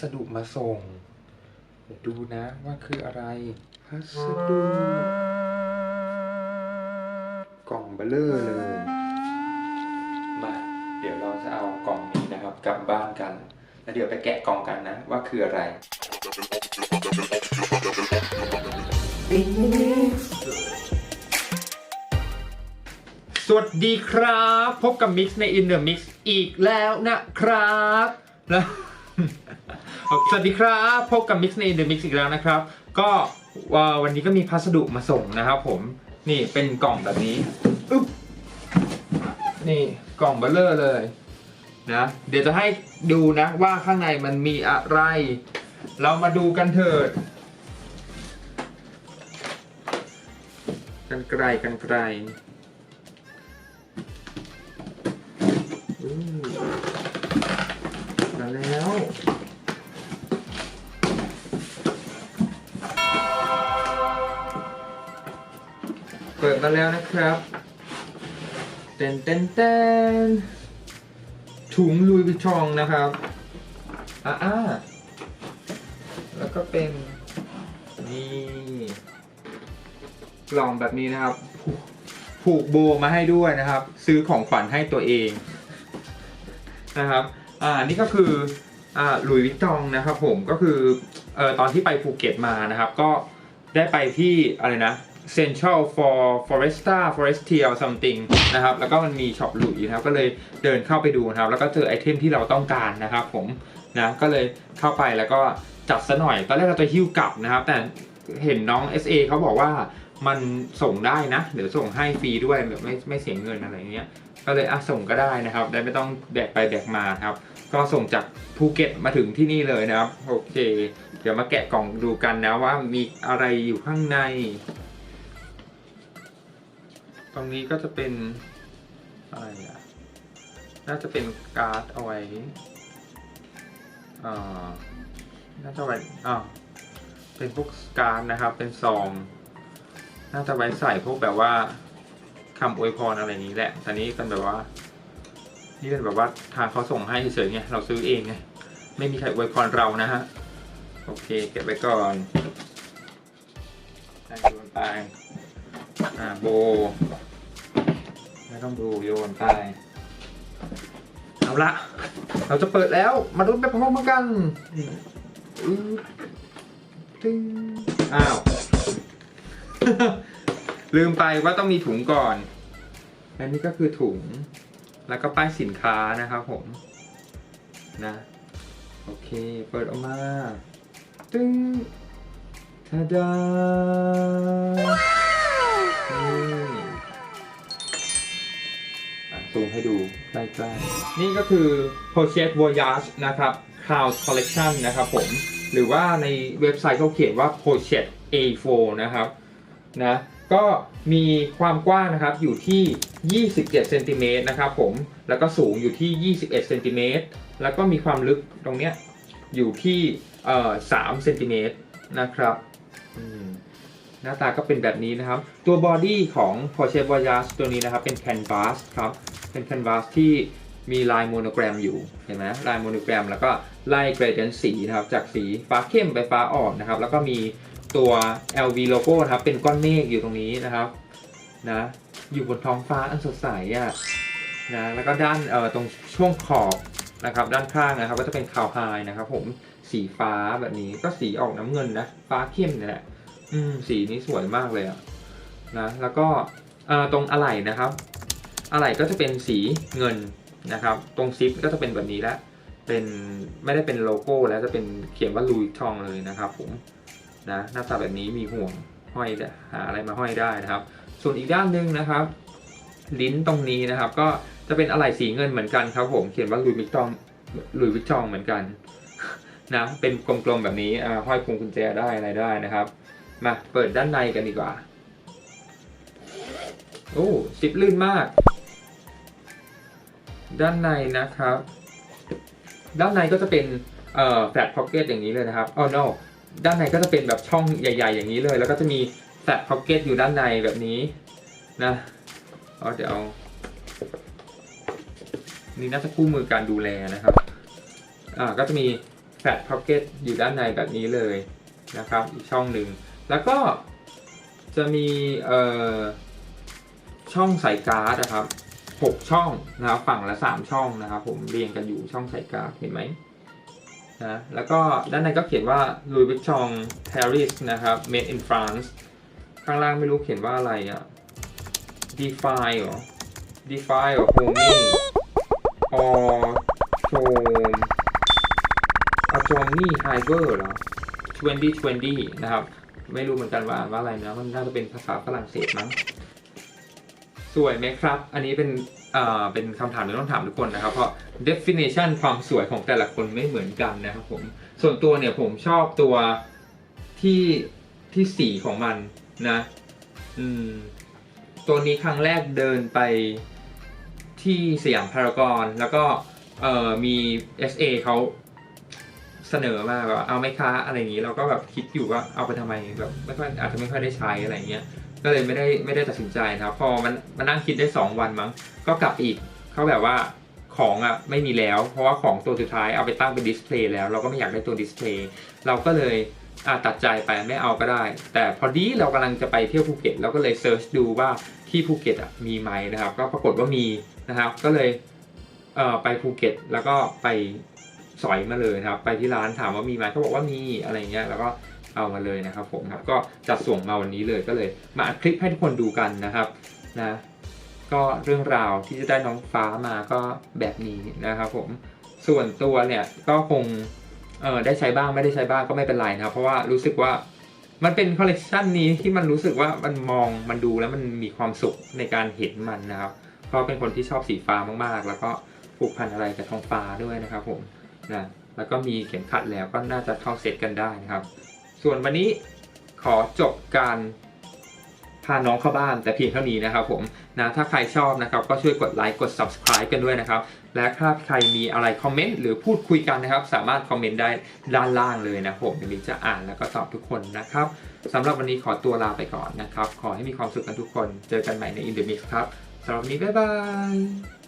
สดุมาส่ง เดี๋ยวดูนะว่าคืออะไร พัสดุ กล่องเบลเลอร์เลย มา เดี๋ยวเราจะเอากล่องนี้นะครับ กลับบ้านกัน แล้วเดี๋ยวไปแกะกล่องกันนะว่าคืออะไร สวัสดีครับ พบกับ Mix ใน In the Mix อีกแล้วนะครับนะ สวัสดีครับพบกับ Mix ใน In the Mix อีกแล้วนะครับ ก็วันนี้ก็มีพัสดุมาส่งนะครับผมนี่เป็นกล่องแบบนี้อึ๊บนี่กล่องเบลเลอร์เลยนะเดี๋ยวจะให้ดูนะว่าข้างในมันมีอะไร เรามาดูกันเถิด กันไกลกันไกลอืม ปิดมาแล้วนะครับเต้นเต้นเต้นถุงลุยวิตองนะครับอ่าแล้วก็เป็นนี่กล่องแบบนี้นะครับ ผูกโบมาให้ด้วยนะครับ ซื้อของขวัญให้ตัวเองนะครับ อ่า นี่ก็คือ อ่า หลุยวิตตองนะครับผม ก็คือ เอ่อ ตอนที่ไปภูเก็ตมานะครับ ก็ได้ไปที่ อะไรนะ Central for Foresta Forestia something นะครับแล้วก็มันมีช็อปหลุยนะครับก็เลยเดินเข้าไปดูนะครับ แล้วก็เจอไอเทมที่เราต้องการนะครับผมนะก็เลยเข้าไปแล้วก็จัดซะหน่อย ตอนแรกเราจะหิ้วกลับนะครับ แต่เห็นน้อง SA เขาบอกว่ามันส่งได้นะ เดี๋ยวส่งให้ฟรีด้วยแบบไม่ไม่เสียเงินอะไรเงี้ย ก็เลยอะส่งก็ได้นะครับ ได้ไม่ต้องแบกไปแบกมาครับ ก็ส่งจากภูเก็ตมาถึงที่นี่เลยนะครับ โอเค เดี๋ยวมาแกะกล่องดูกันนะว่ามีอะไรอยู่ข้างใน ตรงนี้ก็จะเป็นอะไรอะ น่าจะเป็นการ์ดเอาไว้อ่าน่าจะไว้อ่าเป็นพวกการ์ดนะครับ เป็นซอง น่าจะไว้ใส่พวกแบบว่าคำอวยพรอะไรนี้แหละ แต่นี้เป็นแบบว่า นี่เป็นแบบว่าทางเขาส่งให้เฉยๆไง เราซื้อเองไง ไม่มีใครอวยพรเรานะฮะ โอเค เก็บไว้ก่อนให้โยนไป อ่าโบไม่ต้องดูโยนไปเอาละ เราจะเปิดแล้ว มาดูไปพร้อมๆกันอือตึ้งอ้าว ลืมไปว่าต้องมีถุงก่อนอันนี้ก็คือถุง แล้วก็ป้ายสินค้านะครับผม นะ โอเค เปิดออกมา ตึ้งทาดา ซูมให้ดูใกล้ๆ นี่ก็คือ Pochette Voyage นะครับ Cloud Collection นะครับผม หรือว่าในเว็บไซต์เขาเขียนว่า Pochette A4 นะครับนะก็มีความกว้างนะครับอยู่ที่ 27เซนติเมตรนะครับผม แล้วก็สูงอยู่ที่ 21เซนติเมตรแล้วก็มีความลึกตรงเนี้ยอยู่ที่เอ่อ3เซนติเมตรนะครับอืม หน้าตาก็เป็นแบบนี้นะครับ ตัวบอดี้ของ Porsche Voyage ตัวนี้นะครับ เป็น canvas ครับ เป็น canvas ที่มีลายโมโนแกรมอยู่ เห็นไหมลายโมโนแกรม แล้วก็ไล่เกรดสีนะครับ จากสีฟ้าเข้มไปฟ้าอ่อนนะครับ แล้วก็มีตัว LV โลโก้นะครับ เป็นก้อนเมฆอยู่ตรงนี้นะครับ นะ อยู่บนท้องฟ้าอันสดใสอะ นะ แล้วก็ด้านเอ่อตรงช่วงขอบนะครับ ด้านข้างนะครับ ก็จะเป็นคาวไฮนะครับ ผม สีฟ้าแบบนี้ ก็สีออกน้ำเงินนะ ฟ้าเข้มนี่แหละ อืมสีนี้สวยมากเลยอะนะแล้วก็ตรงอะไหล่นะครับ อะไหล่ก็จะเป็นสีเงินนะครับ ตรงซิปก็จะเป็นแบบนี้แล้วเป็นไม่ได้เป็นโลโก้แล้วจะเป็นเขียนว่าลุยทองเลยนะครับ ผมนะหน้าตาแบบนี้มีห่วงห้อยได้หาอะไรมาห้อยได้นะครับ ส่วนอีกด้านหนึ่งนะครับ ลิ้นตรงนี้นะครับ ก็จะเป็นอะไหล่สีเงินเหมือนกันครับ ผมเขียนว่าลุยวิกตองลุยวิกตองเหมือนกันนะเป็นกลมๆแบบนี้ห้อยพวงกุญแจได้อะไรได้นะครับ มาเปิดด้านในกันดีกว่า โอ้ซิปลื่นมาก ด้านในนะครับ ด้านในก็จะเป็นเอ่อแฟลตพ็อกเก็ตอย่างนี้เลยนะครับอ๋อ no ด้านในก็จะเป็นแบบช่องใหญ่ ๆ อย่างนี้เลย แล้วก็จะมีแฟลตพ็อกเก็ตอยู่ด้านในแบบนี้นะอ๋อเดี๋ยวเอานี่น่าจะคู่มือการดูแลนะครับ อ่า ก็จะมี Fat Pocket อยู่ด้านในแบบนี้เลยนะครับ อีกช่องหนึ่ง แล้วก็จะมีช่องใส่การ์ดนะครับหกช่องนะครับฝั่งละสามช่องนะครับ ผมเรียงกันอยู่ช่องใส่การ์ดเห็นไหมนะแล้วก็ด้านในก็เขียนว่า Louis Vuitton Paris นะครับ Made in France ข้างล่างไม่รู้เขียนว่าอะไรอะ Defy เหรอ Defy เหรอ Homey or Tom Atomy Hyper เหรอ2020 นะครับ ไม่รู้เหมือนกันว่าอ่านว่าอะไรนะ มันน่าจะเป็นภาษาฝรั่งเศสมั้ง สวยไหมครับ อันนี้เป็นเอ่อเป็นคำถามที่ต้องถามทุกคนนะครับ เพราะ definition ความสวยของแต่ละคนไม่เหมือนกันนะครับผม ส่วนตัวเนี่ยผมชอบตัวที่ที่สีของมันนะ อืม ตัวนี้ครั้งแรกเดินไปที่สยามพารากอนแล้วก็เอ่อมี SA เขา สนอมาแบบเอาไหมค้าอะไรอย่างนี้เราก็แบบคิดอยู่ว่าเอาไปทำไมแบบไม่ค่อยอาจจะไม่ค่อยได้ใช้อะไรอย่างเงี้ยก็เลยไม่ได้ไม่ได้ตัดสินใจนะครับพอมันมานั่งคิดได้ 2 วันมั้งก็กลับอีกเขาแบบว่าของอะไม่มีแล้ว เพราะว่าของตัวสุดท้ายเอาไปตั้งเป็นดิสเพลย์แล้ว เราก็ไม่อยากได้ตัวดิสเพลย์เราก็เลยอะตัดใจไปไม่เอาก็ได้ แต่พอดีเรากำลังจะไปเที่ยวภูเก็ตเราก็เลยเซิร์ชดูว่าที่ภูเก็ตอะมีไหมนะครับ ก็ปรากฏว่ามีนะครับ ก็เลยเอ่อไปภูเก็ตแล้วก็ไป สอยมาเลยนะครับ ไปที่ร้านถามว่ามีไหมเขาบอกว่ามีอะไรเงี้ยแล้วก็เอามาเลยนะครับผมครับก็จัดส่งมาวันนี้เลยก็เลยมาอัดคลิปให้ทุกคนดูกันนะครับนะก็เรื่องราวที่จะได้น้องฟ้ามาก็แบบนี้นะครับผมส่วนตัวเนี่ยก็คงเออได้ใช้บ้างไม่ได้ใช้บ้างก็ไม่เป็นไรนะครับ เพราะว่ารู้สึกว่ามันเป็นคอลเลกชันนี้ที่มันรู้สึกว่ามันมองมันดูแล้วมันมีความสุขในการเห็นมันนะครับเพราะเป็นคนที่ชอบสีฟ้ามากๆ แล้วก็ผูกพันอะไรกับท้องฟ้าด้วยนะครับผม นะแล้วก็มีเข็มขัดแล้วก็น่าจะเข้าเซตกันได้นะครับ ส่วนวันนี้ขอจบการพาน้องเข้าบ้านแต่เพียงเท่านี้นะครับผมนะถ้าใครชอบนะครับก็ช่วยกดไลค์กด subscribe กันด้วยนะครับ และถ้าใครมีอะไรคอมเมนต์หรือพูดคุยกันนะครับ สามารถคอมเมนต์ได้ด้านล่างเลยนะผมเดี๋ยวมิจะอ่านแล้วก็ตอบทุกคนนะครับสำหรับวันนี้ขอตัวลาไปก่อนนะครับ ขอให้มีความสุขกันทุกคน เจอกันใหม่ใน In The Mix ครับสำหรับวันนี้บ๊ายบาย